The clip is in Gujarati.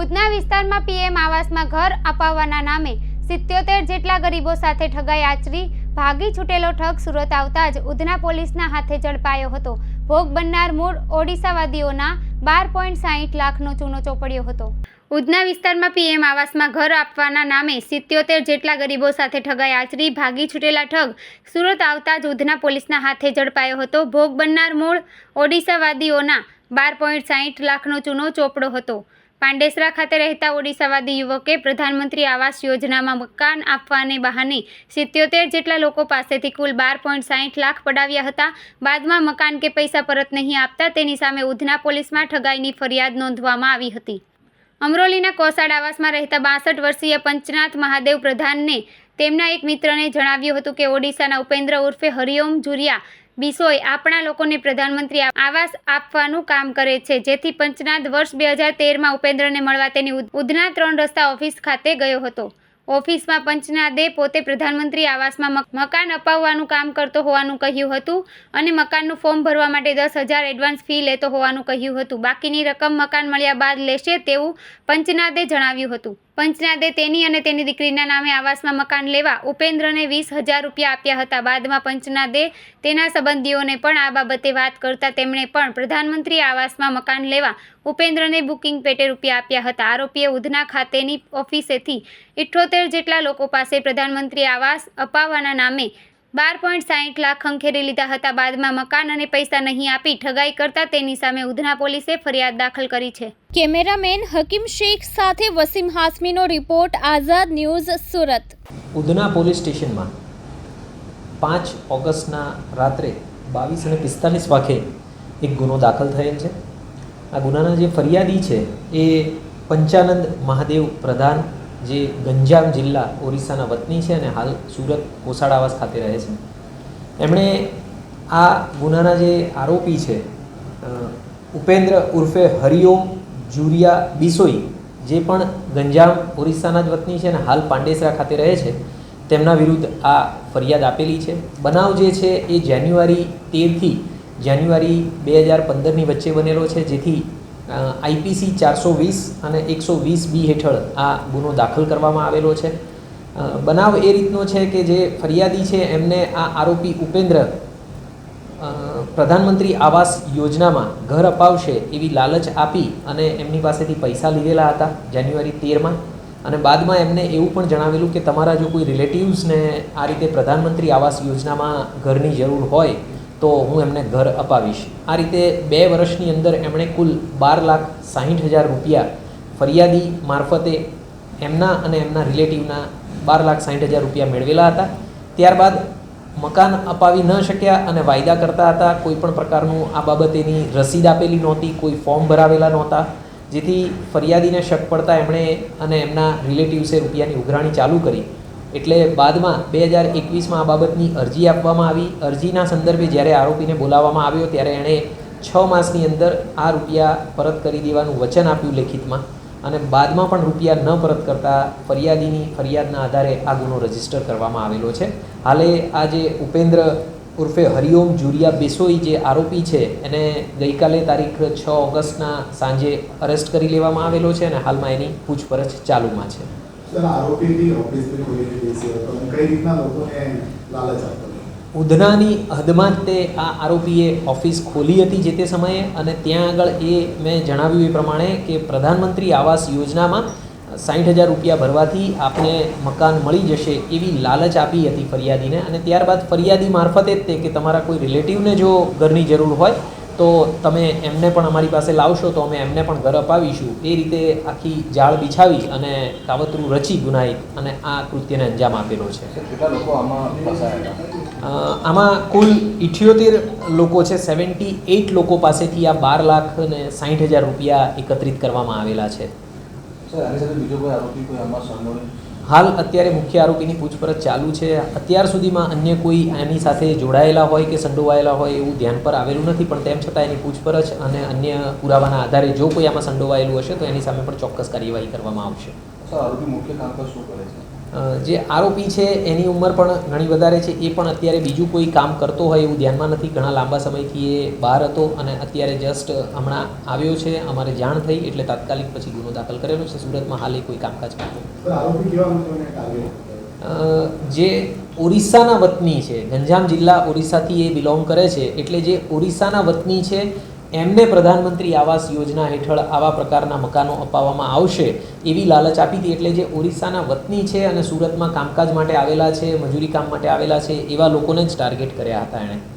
ઉધના વિસ્તારમાં પીએમ આવાસમાં ઘર અપાવવાના નામે સિત્યોતેર જેટલા ગરીબો સાથે ઠગાઈ આચરી, ભાગી છૂટેલો ઠગ સુરત આવતા જ ઉધના પોલીસના હાથે ઝડપાયો હતો. ભોગ બનનાર મૂળ ઓડિશાવાદીઓના બાર પોઈન્ટ સાહીઠ લાખનો ચૂનો ચોપડ્યો હતો. ઉધના વિસ્તારમાં પીએમ આવાસમાં ઘર આપવાના નામે સિત્યોતેર જેટલા ગરીબો સાથે ઠગાઈ આચરી, ભાગી છૂટેલા ઠગ સુરત આવતા જ ઉધના પોલીસના હાથે ઝડપાયો હતો. ભોગ બનનાર મૂળ ઓડિશાવાદીઓના બાર પોઈન્ટ સાહીઠ લાખનો ચૂનો ચોપડો હતો. પાંડેસરા ખાતે રહેતા ઓડિશાવાદી યુવકે પ્રધાનમંત્રી આવાસ યોજનામાં મકાન આપવાને બહાને સિત્યોતેર જેટલા લોકો પાસેથી કુલ બાર પોઈન્ટ સાહીઠ લાખ પડાવ્યા હતા. બાદમાં મકાન કે પૈસા પરત નહીં આપતા તેની સામે ઉધના પોલીસમાં ઠગાઈની ફરિયાદ નોંધવામાં આવી હતી. અમરોલીના કોસાડ આવાસમાં રહેતા બાસઠ વર્ષીય પંચનાથ મહાદેવ પ્રધાનને તેમના એક મિત્રને જણાવ્યું હતું કે ઓડિશાના ઉપેન્દ્ર ઉર્ફે હરિઓમ જુરિયા બિસોય આપણા લોકોને પ્રધાનમંત્રી આવાસ આપવાનું કામ કરે છે. જેથી પંચનાથ વર્ષ બે હજાર તેરમાં ઉપેન્દ્રને મળવા તેની ઉધના ત્રણ રસ્તા ઓફિસ ખાતે ગયો હતો. ઓફિસમાં પંચનાદે પોતે પ્રધાનમંત્રી આવાસમાં મકાન અપાવવાનું કામ કરતો હોવાનું કહ્યું હતું અને મકાનનું ફોર્મ ભરવા માટે દસ હજાર એડવાન્સ ફી લેતો હોવાનું કહ્યું હતું. બાકીની રકમ મકાન મળ્યા બાદ લેશે તેવું પંચનાદે જણાવ્યું હતું. પંચનાદે તેની અને તેની દીકરીના નામે આવાસમાં મકાન લેવા ઉપેન્દ્રને વીસ હજાર રૂપિયા આપ્યા હતા. બાદમાં પંચનાદે તેના સંબંધીઓને પણ આ બાબતે વાત કરતા તેમણે પણ પ્રધાનમંત્રી આવાસમાં મકાન લેવા ઉપેન્દ્રને બુકિંગ પેટે રૂપિયા આપ્યા હતા. આરોપીએ ઉધના ખાતેની ઓફિસેથી ઇઠ્ઠોતેર જેટલા લોકો પાસે પ્રધાનમંત્રી આવાસ અપાવવાના નામે બાર પોઈન્ટ સાહીઠ લાખ ખંખેરી લીધા હતા. બાદમાં મકાન અને પૈસા નહીં આપી ઠગાઈ કરતા તેની સામે ઉધના પોલીસે ફરિયાદ દાખલ કરી છે. કેમેરામેન હકીમ શેખ સાથે Wasim હાસમીનો report Azad news Surat. Udhna police સ્ટેશનમાં પાંચ ઓગસ્ટના રાત્રે બાવીસ અને પિસ્તાલીસ વાગે એક ગુનો દાખલ થયેલ છે. આ ગુનાના જે ફરિયાદી છે એ પંચાનંદ મહાદેવ પ્રધાન જે ગંજામ જિલ્લા ઓરિસ્સાના વતની છે અને હાલ સુરત કોસાડ આવાસ ખાતે રહે છે. એમણે આ ગુનાના જે આરોપી છે ઉપેન્દ્ર ઉર્ફે હરિઓમ જુરિયા બિસોઈ, જે પણ ગંજામ ઓરિસ્સાના જ વતની છે અને હાલ પાંડેસરા ખાતે રહે છે, તેમના વિરુદ્ધ આ ફરિયાદ આપેલી છે. બનાવ જે છે એ જાન્યુઆરી તેરથી જાન્યુઆરી બે હજાર પંદરની વચ્ચે બનેલો છે, જેથી આઈપીસી ચારસો વીસ અને એકસો વીસ બી હેઠળ આ ગુનો દાખલ કરવામાં આવેલો છે. બનાવ એ રીતનો છે કે જે ફરિયાદી છે, એમને આ આરોપી ઉપેન્દ્ર પ્રધાનમંત્રી આવાસ યોજનામાં ઘર અપાવશે એવી લાલચ આપી અને એમની પાસેથી પૈસા લીધેલા હતા જાન્યુઆરી તેરમાં. અને બાદમાં એમને એવું પણ જણાવેલું કે તમારા જો કોઈ રિલેટિવ્સને આ રીતે પ્રધાનમંત્રી આવાસ યોજનામાં ઘરની જરૂર હોય તો હું એમને ઘર અપાવીશ. આ રીતે બે વર્ષની અંદર એમણે કુલ બાર લાખ સાહીઠ હજાર રૂપિયા ફરિયાદી મારફતે એમના અને એમના રિલેટિવના બાર લાખ સાહીઠ હજાર રૂપિયા મેળવેલા હતા. ત્યારબાદ મકાન અપાવી ન શક્યા અને વાયદા કરતા હતા. કોઈ પણ પ્રકારનું આ બાબતેની રસીદ આપેલી નહોતી, કોઈ ફોર્મ ભરાવેલા નહોતા. જેથી ફરિયાદીને શક પડતા એમણે અને એમના રિલેટિવ્સે રૂપિયાની ઉઘરાણી ચાલુ કરી. એટલે બાદમાં બે હજાર એકવીસમાં આ બાબતની અરજી આપવામાં આવી. અરજીના સંદર્ભે જ્યારે આરોપીને બોલાવવામાં આવ્યો ત્યારે એણે છ માસની અંદર આ રૂપિયા પરત કરી દેવાનું વચન આપ્યું લેખિતમાં અને બાદમાં પણ રૂપિયા ન પરત કરતા ફરિયાદીની ફરિયાદના આધારે આ ગુનો રજિસ્ટર કરવામાં આવેલો છે. હાલે આ જે ઉપેન્દ્ર ઉર્ફે હરિઓમ જુરિયા બેસોઈ જે આરોપી છે, એને ગઈકાલે તારીખ છ ઓગસ્ટના સાંજે અરેસ્ટ કરી લેવામાં આવેલો છે અને હાલમાં એની પૂછપરછ ચાલુમાં છે. ઉધનાની હદમાં જ તે આ આરોપીએ ઓફિસ ખોલી હતી જે તે સમયે અને ત્યાં આગળ એ મેં જણાવ્યું એ પ્રમાણે કે પ્રધાનમંત્રી આવાસ યોજનામાં સાઠ હજાર રૂપિયા ભરવાથી આપને મકાન મળી જશે એવી લાલચ આપી હતી ફરિયાદીને અને ત્યારબાદ ફરિયાદી મારફતે જ તે કે તમારા કોઈ રિલેટિવને જો ઘરની જરૂર હોય તો તમે એમને પણ અમારી પાસે લાવશો તો અમે એમને પણ ઘર અપાવીશું. એ રીતે આખી જાળ બિછાવી અને કાવતરું રચી ગુનાહિત અને આ કૃત્યને અંજામ આપેલો છે. આમાં કુલ ઇઠ્યોતેર લોકો છે સેવન્ટી એઇટ લોકો પાસેથી આ બાર લાખ અને સાઠ હજાર રૂપિયા એકત્રિત કરવામાં આવેલા છે. આની સાથે બીજો કોઈ આરોપી કોઈ આમાં સંડોવાયેલ હાલ અત્યારે મુખ્ય આરોપીની પૂછપરછ ચાલુ છે. અત્યાર સુધીમાં અન્ય કોઈ આની સાથે જોડાયેલા હોય કે સંડોવાયેલા હોય એવું ધ્યાન પર આવેલું નથી, પણ તેમ છતાં એની પૂછપરછ અને અન્ય પુરાવાના આધારે જો કોઈ આમાં સંડોવાયેલું હશે, તો એની સામે પણ ચોક્કસ કાર્યવાહી કરવામાં આવશે. આરોપી મુખ્ય શું કરે છે? જે આરોપી છે એની ઉંમર પણ ઘણી વધારે છે. એ પણ અત્યારે બીજું કોઈ કામ કરતો હોય એવું ધ્યાનમાં નથી. ઘણા લાંબા સમયથી એ બહાર હતો અને અત્યારે જસ્ટ હમણાં આવ્યો છે. અમારે જાણ થઈ એટલે તાત્કાલિક પછી ગુનો દાખલ કરેલો છે. સુરતમાં હાલ એ કોઈ કામકાજ કરતો જે ઓરિસ્સાના વતની છે ગંજામ જિલ્લા ઓરિસ્સાથી એ બિલોંગ કરે છે. એટલે જે ઓરિસ્સાના વતની છે એમને પ્રધાનમંત્રી આવાસ યોજના હેઠળ આવા પ્રકારના મકાનો અપાવવામાં આવશે એવી લાલચ આપી હતી એટલે જે ઓરિસ્સાના વતની છે અને સુરતમાં કામકાજ માટે આવેલા છે, મજૂરી કામ માટે આવેલા છે, એવા લોકોને જ ટાર્ગેટ કર્યા હતા એણે.